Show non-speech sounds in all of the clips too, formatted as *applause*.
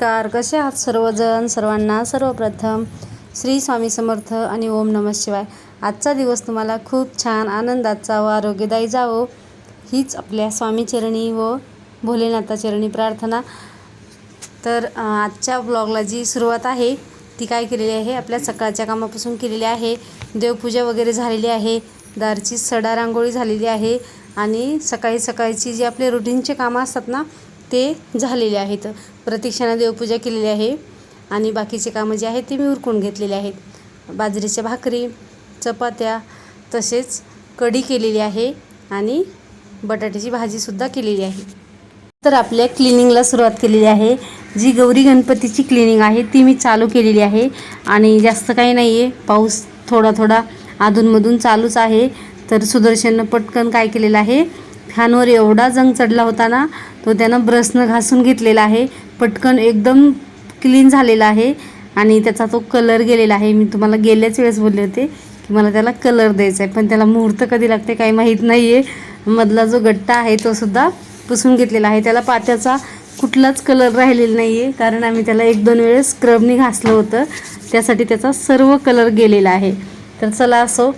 नमस्कार. कसे आहात सर्वजण? सर्वांना सर्वप्रथम श्री स्वामी समर्थ आणि ओम नमः शिवाय. आजचा दिवस तुम्हाला खूप छान आनंदाचा व आरोग्यदायी जावो हीच आपल्या स्वामीचरणी व भोलेनाथाचरणी प्रार्थना. तर आजच्या ब्लॉगला जी सुरुवात आहे ती काय केलेली आहे? आपल्या सकाळच्या कामापासून केलेली आहे. देवपूजा वगैरे झालेली आहे. दारची सडा रांगोळी झालेली आहे. आणि सकाळी सकाळची जी आपले रुटीनचे कामं असतात ना ते झालेले आहेत. प्रतीक्षानं देवपूजा केलेली आहे. आणि बाकीचे कामं जे आहेत ते मी उरकून घेतलेले आहेत. बाजरीच्या भाकरी चपात्या तसेच कढी केलेली आहे आणि बटाट्याची भाजीसुद्धा केलेली आहे. तर आपल्या क्लिनिंगला सुरुवात केलेली आहे. जी गौरी गणपतीची क्लिनिंग आहे ती मी चालू केलेली आहे. आणि जास्त काही नाही आहे पाऊस थोडा थोडा अधूनमधून चालूच आहे. तर सुदर्शननं पटकन काय केलेलं आहे? फॅनवर एवढा जंग चढला होता ना तो त्यानं ब्रशनं घासून घेतलेला आहे. पटकन एकदम क्लीन झालेला आहे आणि त्याचा तो कलर गेलेला आहे. मी तुम्हाला गेल्याच वेळेस बोलले होते की मला त्याला कलर द्यायचा आहे पण त्याला मुहूर्त कधी लागते काही माहीत नाही आहे मधला जो गट्टा आहे तो सुद्धा पुसून घेतलेला आहे. त्याला पात्याचा कुठलाच कलर राहिलेला नाही आहे कारण आम्ही त्याला एक दोन वेळेस स्क्रबनी घासलं होतं. त्यासाठी त्याचा सर्व कलर गेलेला आहे. तर चला असो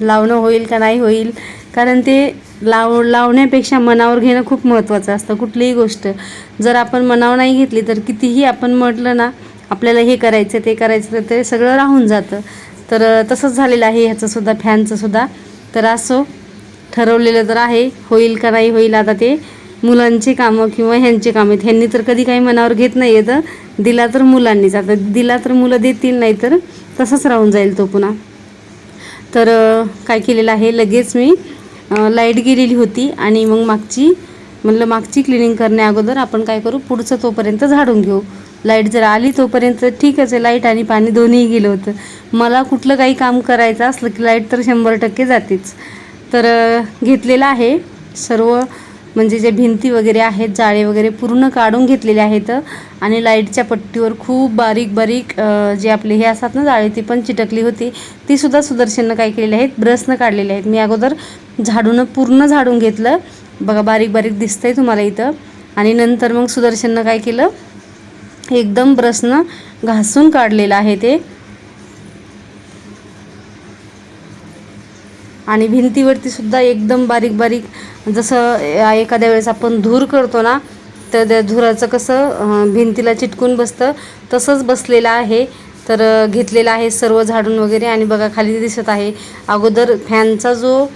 लावणं होईल का नाही होईल कारण ते लाव लावण्यापेक्षा मनावर घेणं खूप महत्त्वाचं असतं कुठलीही गोष्ट. जर आपण मनावर नाही घेतली तर कितीही आपण म्हटलं ना आपल्याला हे करायचं ते करायचं तर ते सगळं राहून जातं. तर तसंच झालेलं आहे ह्याचंसुद्धा फॅनचंसुद्धा तर असो ठरवलेलं तर आहे होईल का नाही होईल आता ते मुलांची कामं किंवा ह्यांची कामं आहेत. ह्यांनी तर कधी काही मनावर घेत नाही आहे तर दिला तर मुलांनीच. आता दिला तर मुलं देतील नाही तर तसंच राहून जाईल तो पुन्हा. तर काय केलेलं आहे लगेच मी लाइट गेलेली होती आणि मग मागची म्हणलं मागची क्लिनिंग करण्या अगोदर आपण काय करू पुढचं तोपर्यंत झाडून घेऊ. लाइट जर आली तोपर्यंत ठीकच आहे लाइट आणि पाणी दोन्ही गेलं होतं. मला कुठलं काही काम करायचं असलं की लाइट तर शंभर टक्के जातेच. तर घेतलेलं आहे. सर्व म्हणजे जे भिंती वगैरे आहेत जाळे वगैरे पूर्ण काढून घेतलेले आहेत आणि लाईटच्या पट्टीवर खूप बारीक बारीक जे आपले हे असतात ना जाळे ती पण चिटकली होती. ती सुद्धा सुदर्शननं काय केलेली आहेत ब्रशनं काढलेले आहेत. मी अगोदर झाडून पूर्ण झाडून घेतलं. बघा बारीक बारीक दिसतंय तुम्हाला इथं. आणि नंतर मग सुदर्शननं काय केलं? एकदम ब्रशनं घासून काढलेलं आहे ते. आणि भिंतीवरती सुद्धा एकदम बारीक बारीक जसं एखाद्या वेळेस आपण धूर करतो ना तर त्या धुराचं कसं भिंतीला चिटकून बसतं. तसंच बसलेलं आहे. तर घेतलेलं आहे सर्व झाडून वगैरे आणि बघा खाली दिसत आहे. अगोदर फॅनचा जो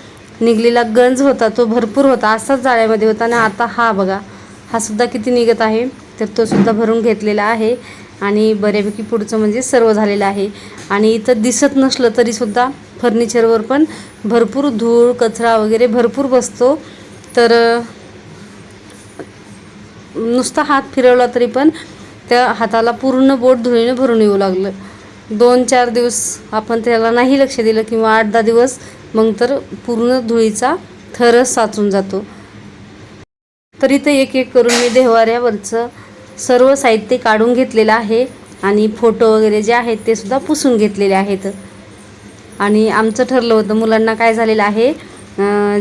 निघलेला गंज होता तो भरपूर होता. असाच जाळ्यामध्ये होता आणि आता हा बघा. हा सुद्धा किती निघत आहे. तर तो सुद्धा भरून घेतलेला आहे. आणि बऱ्यापैकी पुढचं म्हणजे सर्व झालेलं आहे. आणि इथं दिसत नसलं तरीसुद्धा फर्निचरवर पण भरपूर धूळ कचरा वगैरे भरपूर बसतो. तर नुसता हात फिरवला तरी पण त्या हाताला पूर्ण बोट धुळीने भरून येऊ लागलं. दोन चार दिवस आपण त्याला नाही लक्ष दिलं किंवा आठ दहा दिवस मग तर पूर्ण धुळीचा थरच साचून जातो. तर एक एक करून मी देवाऱ्यावरचं सर्व साहित्य काढून घेतलेलं आहे आणि फोटो वगैरे जे आहेत ते सुद्धा पुसून घेतलेले आहेत. आणि आमचं ठरलं होतं मुलांना काय झालेलं आहे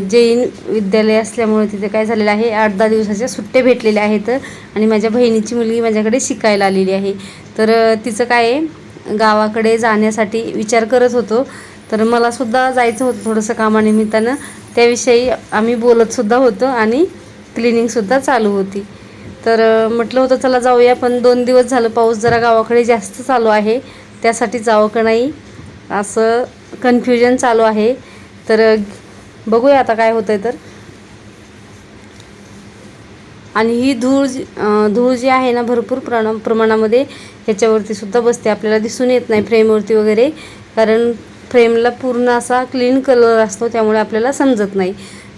जैन विद्यालय असल्यामुळे तिथे काय झालेलं आहे आठ दहा दिवसाच्या सुट्टे भेटलेल्या आहेत आणि माझ्या बहिणीची मुलगी माझ्याकडे शिकायला आलेली आहे. तर तिचं काय आहे गावाकडे जाण्यासाठी विचार करत होतो. तर मलासुद्धा जायचं होतं थोडंसं कामानिमित्तानं. त्याविषयी आम्ही बोलतसुद्धा होतो आणि क्लिनिंगसुद्धा चालू होती. तर म्हटलं होतं चला जाऊया पण दोन दिवस झालं पाऊस जरा गावाकडे जास्त चालू आहे. त्यासाठी जावं का नाही असं कन्फ्युजन चालू आहे. तर बघूया आता काय होतं आहे तर. आणि ही धूळ जी धूळ जी आहे ना भरपूर प्रण प्रमाणामध्ये ह्याच्यावरती सुद्धा बसते. आपल्याला दिसून येत नाही फ्रेमवरती वगैरे. कारण फ्रेमला पूर्ण असा क्लीन कलर असतो त्यामुळे आपल्याला समजत नाही.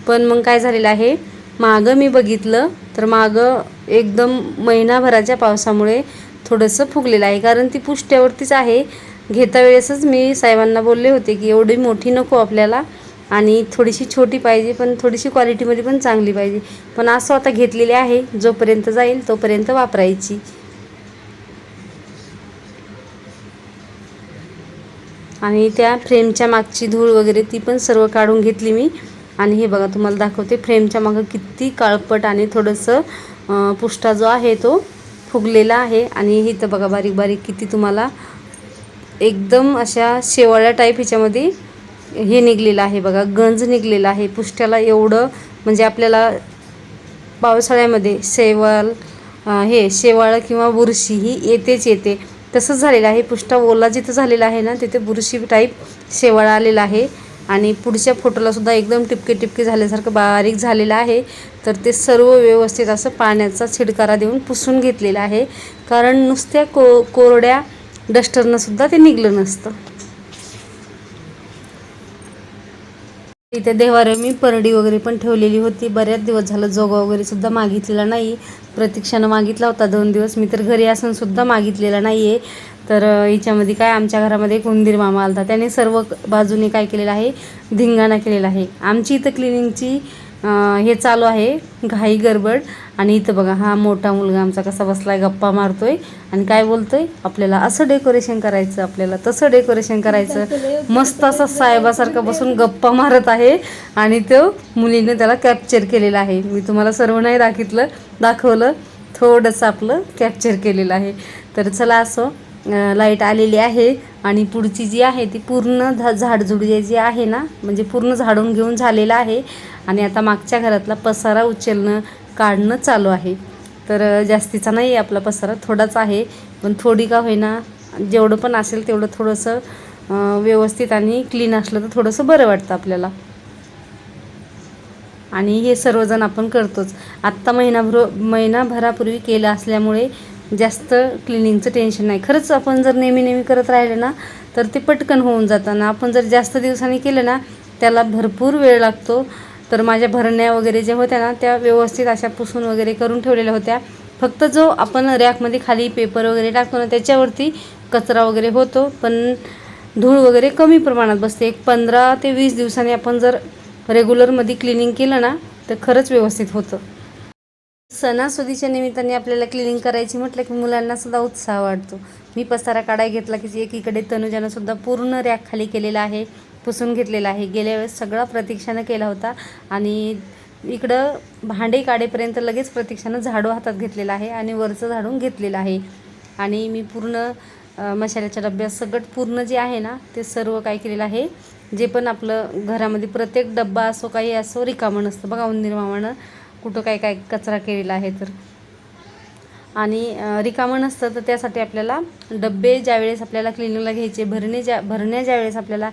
पण मग काय झालेलं आहे मागं मी बघितलं तर मागं एकदम महिनाभराच्या पावसामुळे थोडंसं फुगलेलं आहे. कारण ती पुष्ट्यावरतीच आहे. घेता वेळेसच मी साहेबांना बोलले होते की एवढी मोठी नको आपल्याला आणि थोडीशी छोटी पाहिजे पण थोडीशी क्वालिटीमध्ये पण चांगली पाहिजे. पण असं आता घेतलेली आहे जोपर्यंत जाईल तोपर्यंत वापरायची. आणि त्या फ्रेमच्या मागची धूळ वगैरे ती पण सर्व काढून घेतली मी. आणि हे बघा तुम्हाला दाखवते फ्रेमच्या मागं किती काळपट आणि थोडंसं पुष्टा जो आहे तो फुगलेला आहे. आणि इथं बघा बारीक बारीक किती तुम्हाला एकदम अशा शेवाळ्या टाईप ह्याच्यामध्ये हे निघलेलं आहे बघा गंज निघलेला आहे. पुष्ट्याला एवढं म्हणजे आपल्याला पावसाळ्यामध्ये शेवाळ हे शेवाळ किंवा बुरशी ही येतेच येते. तसंच झालेलं आहे. पुष्टा ओला जिथं झालेला आहे ना तिथे बुरशी टाईप शेवाळ आलेला आहे. आणि पुढच्या फोटोलासुद्धा एकदम टिपके टिपके झाल्यासारखं बारीक झालेलं आहे. तर ते सर्व व्यवस्थित असं पाण्याचा छिडकारा देऊन पुसून घेतलेलं आहे. कारण नुसत्या को कोरड्या डस्टरनं सुद्धा ते निघलं नसतं. इथे देवारे मी परडी वगैरे पण ठेवलेली होती. बऱ्याच दिवस झालं जोगा वगैरे सुद्धा मागितलेला नाही. प्रतीक्षानं मागितला होता दोन दिवस. मी तर घरी असून सुद्धा मागितलेला नाही आहे तर हिच्यामध्ये काय आमच्या घरामध्ये एक उंदीर मामा आलता. त्याने सर्व बाजूने काय केलेलं आहे? धिंगाणा केलेला आहे. आमची इथं क्लिनिंगची हे चालू आहे घाई गडबड. आणि इथं बघा हा मोठा मुलगा आमचा कसा बसलाय गप्पा मारतोय. आणि काय बोलतोय? आपल्याला असं डेकोरेशन करायचं आपल्याला तसं डेकोरेशन करायचं. मस्त असा साहेबासारखा बसून गप्पा मारत आहे. आणि तो मुलीने त्याला कॅप्चर केलेला आहे. मी तुम्हाला सर्व नाही दाखितलं दाखवलं. थोडंसं आपलं कॅप्चर केलेलं आहे. तर चला असं लाइट आलेली आहे. आणि पुढची जी आहे ती पूर्ण झा झाडझुड जी आहे ना म्हणजे पूर्ण झाडून घेऊन झालेलं आहे. आणि आता मागच्या घरातला पसारा उचलणं काढणं चालू आहे. तर जास्तीचा नाही आहे आपला पसारा थोडाच आहे. पण थोडी का होईना जेवढं पण असेल तेवढं थोडंसं व्यवस्थित आणि क्लीन असलं तर थोडंसं बरं वाटतं आपल्याला. आणि हे सर्वजण आपण करतोच. आत्ता महिनाभर महिनाभरापूर्वी केलं असल्यामुळे जास्त क्लिनिंगचं टेन्शन नाही. खरंच आपण जर नेहमी नेहमी करत राहिलं ना तर ते पटकन होऊन जातं. ना आपण जर जास्त दिवसांनी केलं ना त्याला भरपूर वेळ लागतो. तर माझ्या भरण्या वगैरे ज्या होत्या ना त्या व्यवस्थित अशा पुसून वगैरे करून ठेवलेल्या होत्या. फक्त जो आपण रॅकमध्ये खाली पेपर वगैरे टाकतो ना त्याच्यावरती कचरा वगैरे होतो. पण धूळ वगैरे कमी प्रमाणात बसते. एक पंधरा ते वीस दिवसांनी आपण जर रेग्युलरमध्ये क्लिनिंग केलं ना तर खरंच व्यवस्थित होतं. सणासुदीच्या निमित्ताने आपल्याला क्लिनिंग करायची म्हटलं की मुलांनासुद्धा उत्साह वाटतो. मी पसारा काढाय घेतला की एकीकडे तनुजानंसुद्धा पूर्ण रॅक खाली केलेला आहे. पुसून घेतलेला आहे. गेल्या वेळेस सगळा प्रतीक्षानं केला होता आणि इकडं भांडे काढेपर्यंत लगेच प्रतीक्षानं झाडू हातात घेतलेलं आहे आणि वरचं झाडून घेतलेलं आहे. आणि मी पूर्ण मसाल्याच्या डब्यात सगळं पूर्ण जे आहे ना ते सर्व काय केलेलं आहे. जे पण आपलं घरामध्ये प्रत्येक डब्बा असो काही असो रिकामं नसतं. बघा उंदीर मामानं कुठं काय काय कचरा केलेला आहे तर. आणि रिकामं नसतं तर त्यासाठी आपल्याला डब्बे ज्यावेळेस आपल्याला क्लिनिंगला घ्यायचे भरणे ज्या भरण्या ज्यावेळेस आपल्याला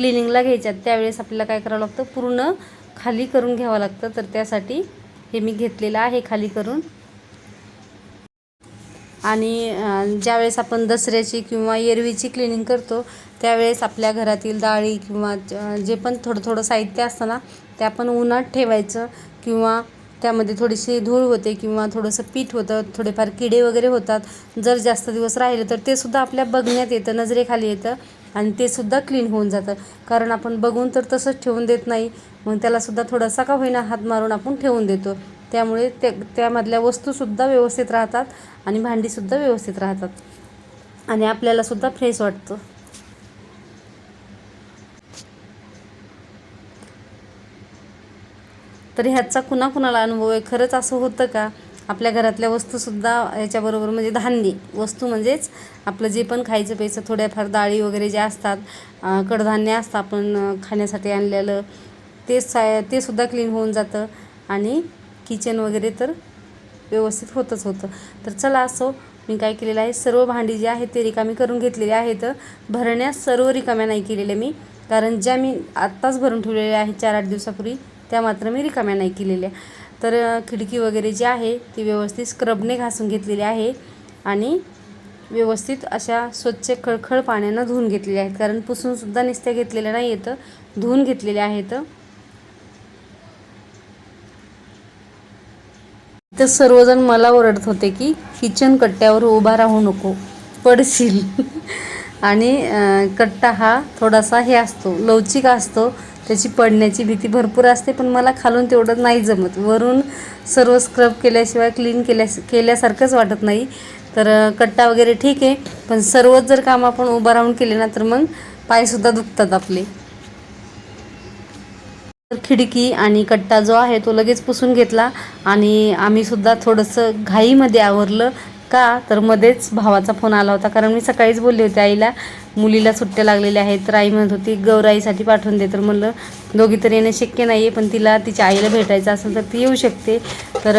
क्लिनिंगला घ्यायच्यात त्यावेळेस आपल्याला काय करावं लागतं? पूर्ण खाली करून घ्यावं लागतं. तर त्यासाठी हे मी घेतलेलं आहे खाली करून. आणि ज्यावेळेस आपण दसऱ्याची किंवा एरवीची क्लिनिंग करतो त्यावेळेस आपल्या घरातील डाळी किंवा जे पण थोडं थोडं साहित्य असतं ना ते आपण उन्हात ठेवायचं किंवा त्यामध्ये थोडीशी धूळ होते किंवा थोडंसं पीठ होतं थोडेफार किडे वगैरे होतात. जर जास्त दिवस राहिले तर ते सुद्धा आपल्या बघण्यात येतं नजरेखाली येतं. आणि ते सुद्धा क्लीन होऊन जातं. कारण आपण बघून तर तसंच ठेवून देत नाही. मग त्यालासुद्धा थोडासा का होईना हात मारून आपण ठेवून देतो. त्यामुळे त्या त्यामधल्या वस्तूसुद्धा व्यवस्थित राहतात आणि भांडीसुद्धा व्यवस्थित राहतात. आणि आपल्यालासुद्धा फ्रेश वाटतं. तर ह्याचा कुणाकुणाला अनुभव आहे? खरंच असं होतं का? आपल्या घरातल्या वस्तूसुद्धा याच्याबरोबर म्हणजे धान्य वस्तू म्हणजेच आपलं जे पण खायचं प्यायचं थोड्याफार डाळी वगैरे ज्या असतात कडधान्य असतं आपण खाण्यासाठी आणलेलं ते सा ते सुद्धा क्लीन होऊन जातं आणि किचन वगैरे तर व्यवस्थित होतच होतं. तर चला असो मी काय केलेलं आहे सर्व भांडी जी आहेत ते रिकामी करून घेतलेली आहेत. भरण्यास सर्व रिकाम्या नाही केलेल्या मी कारण ज्या मी आत्ताच भरून ठेवलेल्या आहेत चार आठ दिवसापूर्वी त्या मात्र मी रिकाम्या नाही केलेल्या. तर खिडकी वगैरे जी आहे ती व्यवस्थित स्क्रबने घासून घेतलेली आहे आणि व्यवस्थित अशा स्वच्छ खळखळ पाण्यानं धुवून घेतलेल्या आहेत. कारण पुसूनसुद्धा निस्त्या घेतलेल्या नाही येतं धुवून घेतलेल्या आहेत. तर सर्वजण मला ओरडत होते की किचन कट्ट्यावर उभा राहू नको पडशील. *laughs* आणि अं, कट्टा हा थोडासा हे असतो लवचिक असतो. त्याची पडण्याची भीती भरपूर असते पण मला खालून तेवढं नाही जमत. वरून सर्व स्क्रब केल्याशिवाय क्लीन केल्या केल्यासारखंच वाटत नाही. तर कट्टा वगैरे ठीक आहे पण सर्वच जर काम आपण उभं राहून केले ना तर मग पायसुद्धा दुखतात आपले. तर खिडकी आणि कट्टा जो आहे तो लगेच पुसून घेतला आणि आम्ही सुद्धा थोडंसं घाईमध्ये आवरलं. का? तर मध्येच भावाचा फोन आला होता. कारण मी सकाळीच बोलले होते आईला मुलीला सुट्ट्या लागलेल्या आहेत. तर आई म्हणत होती गौराईसाठी पाठवून दे. तर म्हणलं दोघी तर येणं शक्य नाही आहे पण तिला तिच्या आईला भेटायचं असेल तर ती येऊ शकते. तर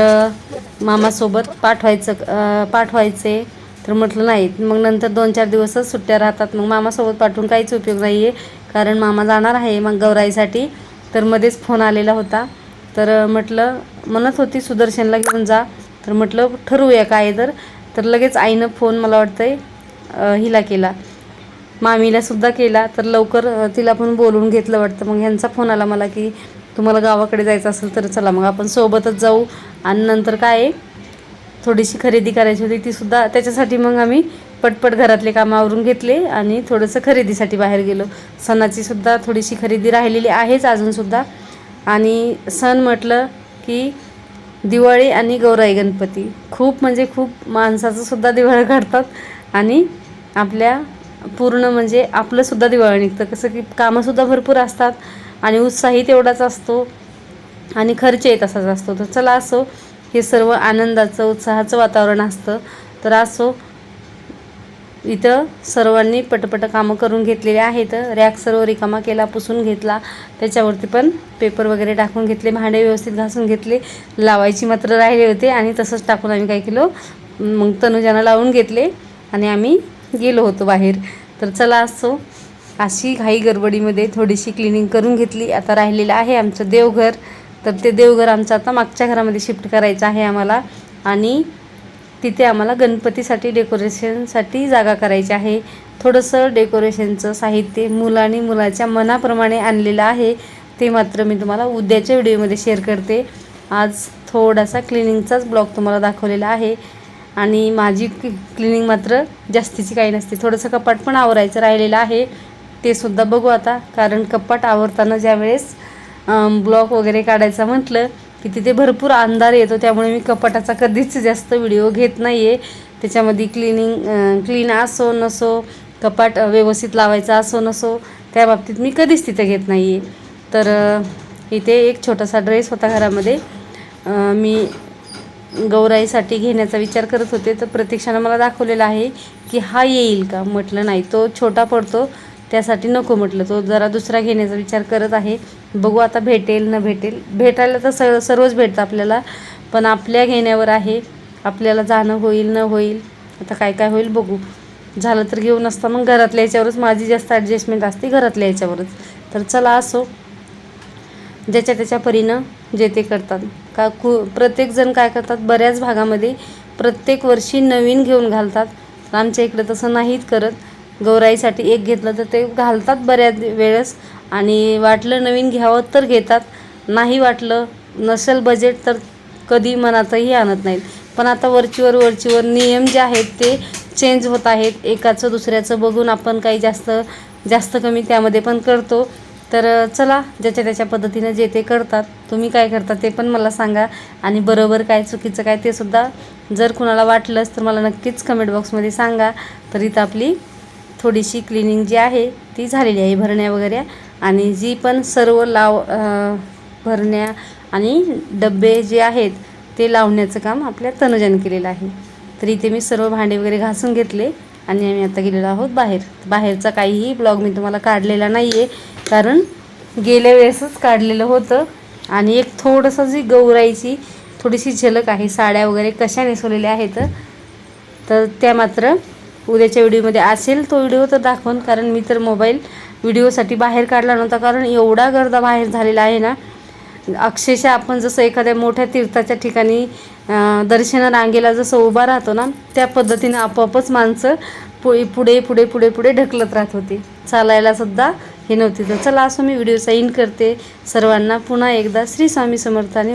मामासोबत पाठवायचं पाठवायचे. तर म्हटलं नाही. मग नंतर दोन चार दिवसच सुट्ट्या राहतात. मग मामासोबत पाठवून काहीच उपयोग नाही आहे कारण मामा जाणार आहे मग गौराईसाठी. तर मध्येच फोन आलेला होता. तर म्हटलं म्हणत होती सुदर्शनला घेऊन जा. तर म्हटलं ठरवूया काय तर. तर लगेच आईनं फोन मला वाटतंय आहे हिला केला. मामीला सुद्धा केला. तर लवकर तिला पण बोलून घेतलं वाटतं. मग ह्यांचा फोन आला मला की तुम्हाला गावाकडे जायचं असेल तर चला मग आपण सोबतच जाऊ. आणि नंतर काय आहे थोडीशी खरेदी करायची होती तीसुद्धा त्याच्यासाठी मग आम्ही पटपट घरातले कामं आवरून घेतले आणि थोडंसं खरेदीसाठी बाहेर गेलो. सणाची सुद्धा थोडीशी खरेदी राहिलेली आहेच अजूनसुद्धा आणि सण म्हटलं की दिवाळी आणि गौराई गणपती. खूप म्हणजे खूप माणसाचं सुद्धा दिवाळं काढतात आणि आपल्या पूर्ण म्हणजे आपलंसुद्धा दिवाळं निघतं. कसं की कामंसुद्धा भरपूर असतात आणि उत्साही तेवढाच असतो आणि खर्चही तसाच असतो. तर चला असो हे सर्व आनंदाचं उत्साहाचं वातावरण असतं. तर असो इथं सर्वांनी पटपट कामं करून घेतलेले आहेत. रॅक सर्व रिकामा केला पुसून घेतला. त्याच्यावरती पण पेपर वगैरे टाकून घेतले भांडे व्यवस्थित घासून घेतले. लावायची मात्र राहिले होते आणि तसंच टाकून आम्ही काय केलो मग तनुजानं लावून घेतले आणि आम्ही गेलो होतो बाहेर. तर चला असो अशी घाई गडबडीमध्ये थोडीशी क्लिनिंग करून घेतली. आता राहिलेलं आहे आमचं देवघर. तर ते देवघर आमचं आता मागच्या घरामध्ये शिफ्ट करायचं आहे आम्हाला. आणि तिथे आम्हाला गणपतीसाठी डेकोरेशनसाठी जागा करायची आहे. थोडंसं डेकोरेशनचं साहित्य मुलांनी मुलाच्या मनाप्रमाणे आणलेलं आहे. ते मात्र मी तुम्हाला उद्याच्या व्हिडिओमध्ये शेअर करते. आज थोडासा क्लिनिंगचाच ब्लॉग तुम्हाला दाखवलेला आहे. आणि माझी क्लिनिंग मात्र जास्तीची काही नसते. थोडंसं कपाट पण आवरायचं राहिलेलं आहे. ते सुद्धा बघू आता. कारण कपाट आवरताना ज्यावेळेस ब्लॉक वगैरे काढायचा म्हटलं की तिथे भरपूर अंधार येतो त्यामुळे मी कपाटाचा कधीच जास्त व्हिडिओ घेत नाही आहे त्याच्यामध्ये क्लिनिंग क्लीन असो नसो कपाट व्यवस्थित लावायचा असो नसो त्या बाबतीत मी कधीच तिथे घेत नाही आहे तर इथे एक छोटासा ड्रेस होता घरामध्ये. मी गौराईसाठी घेण्याचा विचार करत होते. तर प्रतीक्षानं मला दाखवलेला आहे की हा येईल का? म्हटलं नाही तो छोटा पडतो. त्यासाठी नको म्हटलं. तो जरा दुसरा घेण्याचा विचार करत आहे. बघू आता भेटेल न भेटेल. भेटायला तर स सर्वच भेटतं आपल्याला. पण आपल्या घेण्यावर आहे. आपल्याला जाणं होईल न होईल. आता काय काय होईल बघू. झालं तर घेऊन असता मग घरातल्या याच्यावरच. माझी जास्त ॲडजस्टमेंट असते घरातल्या याच्यावरच. तर चला असो. ज्याच्या त्याच्या परीनं जे ते करतात. का कु प्रत्येकजण काय करतात? बऱ्याच भागामध्ये प्रत्येक वर्षी नवीन घेऊन घालतात. आमच्या इकडं तसं नाहीत करत. गौराईसाठी एक घेतलं तर ते घालतात बऱ्याच वेळेस. आणि वाटलं नवीन घ्यावं तर घेतात. नाही वाटलं नसेल बजेट तर कधी मनातही आणत नाहीत. पण आता वरचीवर वरचीवर नियम जे आहेत ते चेंज होत आहेत. एकाचं दुसऱ्याचं बघून आपण काही जास्त जास्त कमी त्यामध्ये पण करतो. तर चला ज्याच्या त्याच्या पद्धतीनं जे ते करतात तुम्ही काय करता ते पण मला सांगा. आणि बरोबर काय चुकीचं काय ते सुद्धा जर कुणाला वाटलंच तर मला नक्कीच कमेंट बॉक्समध्ये सांगा. तर इथं आपली थोडीशी क्लिनिंग जी आहे ती झालेली आहे भरण्या वगैरे. आणि जी पण सर्व लाव भरण्या आणि डबे जे आहेत ते लावण्याचं काम आपल्या तनुजाने केलेलं आहे. तर इथे मी सर्व भांडे वगैरे घासून घेतले आणि आम्ही आता गेलेलो आहोत बाहेर. बाहेरचा काहीही ब्लॉग मी तुम्हाला काढलेला नाही आहे कारण गेल्या वेळेसच काढलेलं होतं. आणि एक थोडंसं जी गौराईची थोडीशी झलक आहे साड्या वगैरे कशा नेसवलेल्या आहेत तर त्या मात्र उद्याच्या व्हिडिओमध्ये असेल तो व्हिडिओ तर दाखवून कारण मी तर मोबाईल व्हिडिओसाठी बाहेर काढला नव्हता कारण एवढा गर्दा बाहेर झालेला आहे ना. अक्षरशः आपण जसं एखाद्या मोठ्या तीर्थाच्या ठिकाणी दर्शन दर्शना रांगेला जसं उभा राहतो ना त्या पद्धतीनं आपोआपच माणसं पुढे पुढे पुढे पुढे पुढे ढकलत राहत होती. चालायलासुद्धा हे नव्हती. तर चला असं मी व्हिडिओ साईन करते. सर्वांना पुन्हा एकदा श्री स्वामी समर्थाने